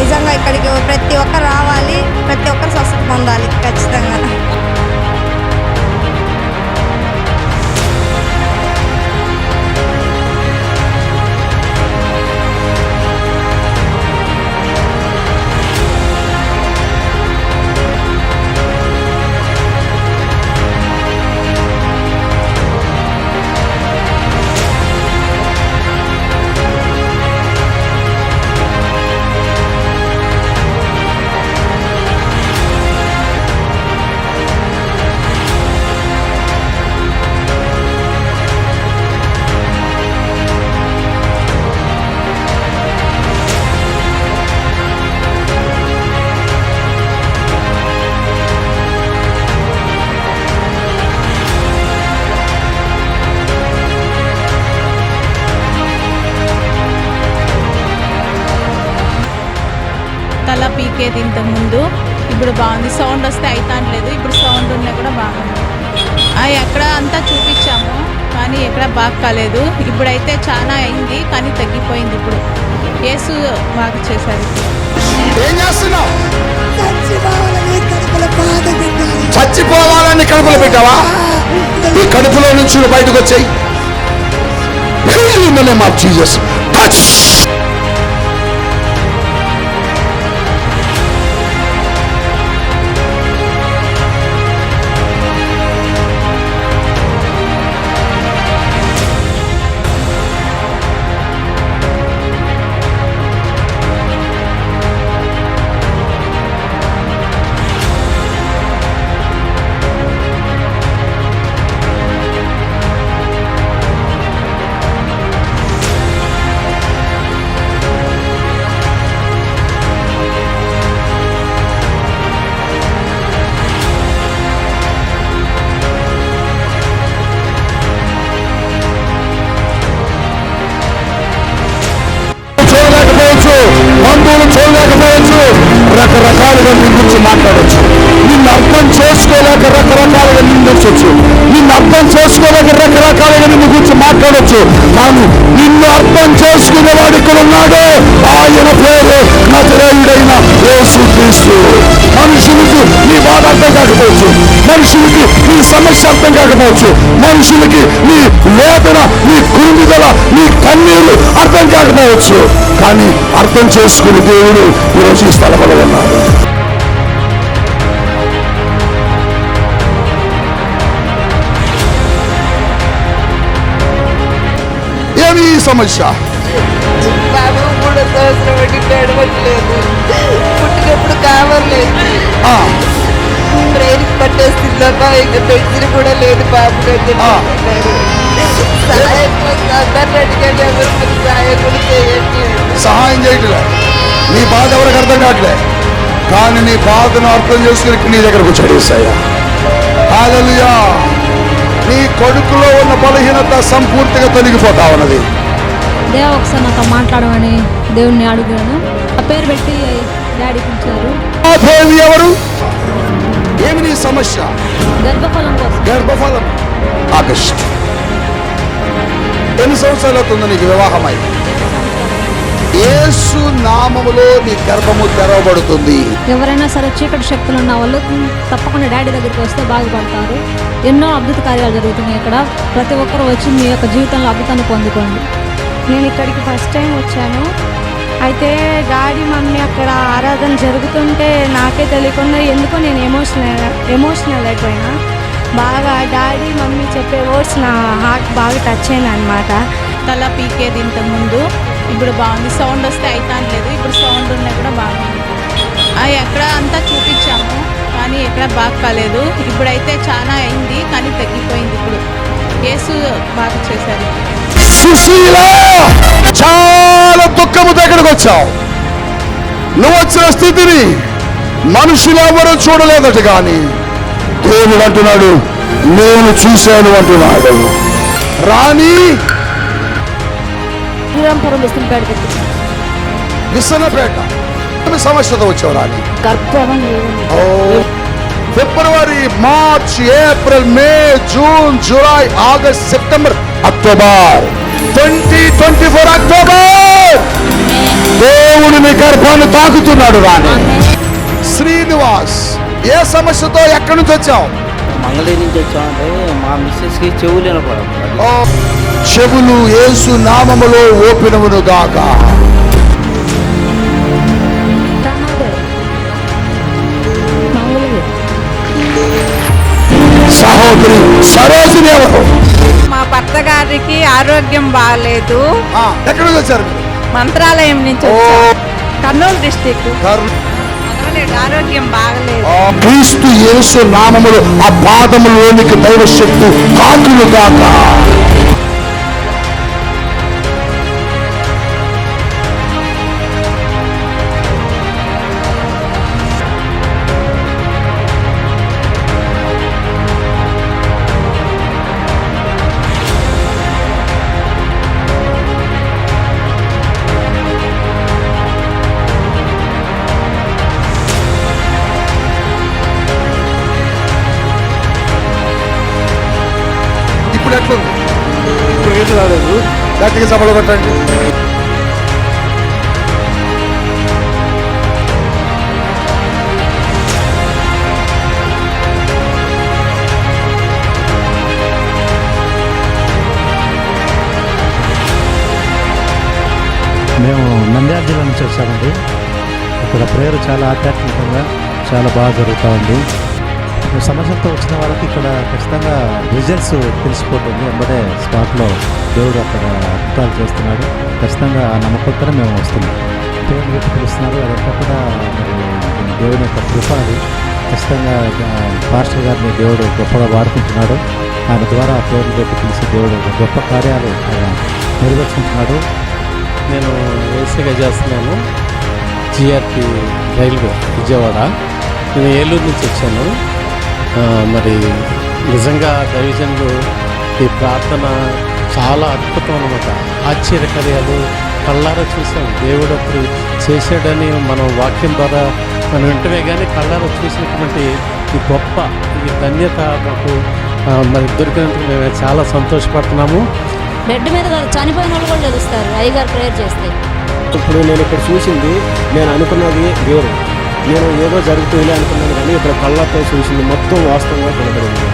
నిజంగా ఇక్కడికి ప్రతి ఒక్కరు రావాలి ప్రతి ఒక్కరు స్వస్థత పొందాలి ఖచ్చితంగా. బాగుంది. సౌండ్ వస్తే లేదు. ఇప్పుడు సౌండ్ ఉన్నా కూడా బాగుంది. ఆ, ఎక్కడ అంతా చూపించాము. కానీ ఎక్కడ బాగా కాలేదు. ఇప్పుడైతే చాలా అయింది కానీ తగ్గిపోయింది ఇప్పుడు. యేసు బాగా చేశారు. చచ్చిపోవాలని కడుపులో పెట్టావా? ఈ కడుపులో నుంచి బయటకు వచ్చాయి. ఆఫ్ జీసస్ గురించి మాట్లాడవచ్చు నిన్ను అర్థం చేసుకోలేక రకరకాలుగా నిందించవచ్చు నిన్ను అర్థం చేసుకోలేక రకరకాలుగా నిన్ను గురించి మాట్లాడవచ్చు కానీ నిన్ను అర్థం చేసుకునేవాడు ఇక్కడ ఉన్నాడు. ఆయన పేరు నజరేయుడైన యేసు క్రీస్తు. మనుషులకు నీ బాధ అర్థం కాకపోవచ్చు. మనుషులకి నీ సమస్య అర్థం కాకపోవచ్చు. మనుషులకి నీ వేదన నీ కురుమిదల నీ కన్నీరు అర్థం కాకపోవచ్చు. కానీ అర్థం చేసుకుని దేవుడు ఈరోజు ఈ స్థలంలో ఉన్నాడు. సమస్య. పుట్టినప్పుడు కావట్లేదు ఇంకా కూడా లేదు బాబు. సహాయం చేయట్లేదు చేయట్లే. నీ బాధ ఎవరికి అర్థం కావట్లే. కానీ నీ బాధను అర్థం చేసుకుని నీ దగ్గరకు వచ్చాడు ఏసయ్య. హల్లెలూయా నీ కొడుకులో ఉన్న బలహీనత సంపూర్తిగా తొలగిపోతా ఉన్నది. దేవ ఒకసారి నాతో మాట్లాడమని దేవుణ్ణి అడిగాను. ఆ పేరు పెట్టి డాడీకి ఇచ్చారు ఎవరు? ఏమి నీ సమస్య? గర్భఫలం కోసం. గర్భఫలం. ఆగస్ట్. ఎన్ని సంవత్సరాలు అవుతుంది నీకు వివాహమై? యేసు నామములో నీ గర్భము తెరవబడుతుంది. ఎవరైనా సరే చీకటి శక్తులు ఉన్న వాళ్ళు తప్పకుండా డాడీ దగ్గరికి వస్తే బాగుపడతారు. ఎన్నో అద్భుత కార్యాలు జరుగుతున్నాయి ఇక్కడ. ప్రతి ఒక్కరు వచ్చి మీ యొక్క జీవితంలో అద్భుతాన్ని పొందుకోండి. నేను ఇక్కడికి ఫస్ట్ టైం వచ్చాను. అయితే డాడీ మమ్మీ అక్కడ ఆరాధన జరుగుతుంటే నాకే తెలియకుండా ఎందుకో నేను ఎమోషనల్ ఎమోషనల్ అయిపోయినా. బాగా డాడీ మమ్మీ చెప్పే వర్డ్స్ నా హార్ట్ బాగా టచ్ అయింది అనమాట తల పీకేది ఇంతకుముందు. ఇప్పుడు బాగుంది. సౌండ్ వస్తే లేదు. ఇప్పుడు సౌండ్ ఉన్నా కూడా బాగుంది. ఆ, ఎక్కడ అంతా చూపించాము. కానీ ఎక్కడ బాగా కాలేదు. ఇప్పుడైతే చాలా అయింది కానీ తగ్గిపోయింది ఇప్పుడు. కేసు బాగా చేశారు సుశీల! చాలా దుఃఖము దగ్గరకు వచ్చావు. నువ్వు వచ్చిన స్థితిని మనుషులు ఎవరు చూడలేదట కానీ దేవుడు అంటున్నాడు నేను చూశాను అంటున్నాడు. రాణి! విసనపేట. సమస్యతో వచ్చావు Rani? February March April May June July August September October. Twenty twenty four October. దేవుడు నీ గర్భాన్ని తాకుతున్నాడు రాని శ్రీనివాస్ ఏ సమస్యతో ఎక్కడి నుంచి వచ్చావు? మంగళగిరి నుంచి వచ్చామంటే మా మిస్సెస్కి చెవులు వినపడదు ఓ, చెవులు యేసు నామములో ఓపినమును గాక ఆరోగ్యం బాగాలేదు ఎక్కడి నుంచి వచ్చారు? మంత్రాలయం నుంచి కర్నూలు డిస్టిక్ ఆరోగ్యం బాగలేదు. ఆ, క్రీస్తు యేసు నామములు ఆ పాదములోనికి దైవ శక్తి కాకులు గాక. గట్టిగా సభలు పెట్టండి. మేము నంద్యాల జిల్లా నుంచి వచ్చామండి. ఇక్కడ ప్రేయర్ చాలా ఆధ్యాత్మికంగా చాలా బాగా జరుగుతూ ఉంది. సమాజంతో వచ్చిన వాళ్ళకి ఇక్కడ ఖచ్చితంగా రిజల్ట్స్ తెలిసిపోతుంది వెంబడే స్పాట్లో దేవుడు అక్కడ అద్భుతాలు చేస్తున్నాడు. ఖచ్చితంగా ఆ నమ్మకంతోనే మేము వస్తున్నాం. దేవుని పెట్టి పిలుస్తున్నారు. అదంతా కూడా దేవుని యొక్క కృప అది. ఖచ్చితంగా ఆ, పాస్టర్ గారిని దేవుడు గొప్పగా వాడుకుంటున్నాడు. ఆయన ద్వారా పేర్లు పెట్టి పిలిచి దేవుడు గొప్ప కార్యాలు ఆయన నెరవేర్చుకుంటున్నాడు. నేను ఏసీగా చేస్తున్నాను. GRP railway Vijayawada. నేను ఏలూరు నుంచి వచ్చాను. మరి నిజంగా దైవజనులు ఈ ప్రార్థన చాలా అద్భుతం అనమాట ఆశ్చర్యకార్యాలు కళ్ళారా చూసాం దేవుడు అప్పుడు చేశాడని మనం వాక్యం ద్వారా మనం వింటమే కానీ కళ్ళారా చూసినటువంటి ఈ గొప్ప ఈ ధన్యత మాకు మరి దొరికినందుకు మేము చాలా సంతోషపడుతున్నాము. బెడ్ మీద చనిపోయిన వాళ్ళు కూడా తెలుస్తారు. అయ్యగారు ప్రేయర్ చేస్తే. ఇప్పుడు నేను ఇక్కడ చూసింది నేను అనుకున్నది వేరు. నేను ఏదో జరుగుతుంది అనుకున్నాను కానీ ఇక్కడ కళ్ళతో చూసింది మొత్తం వాస్తవంగా కనబడింది.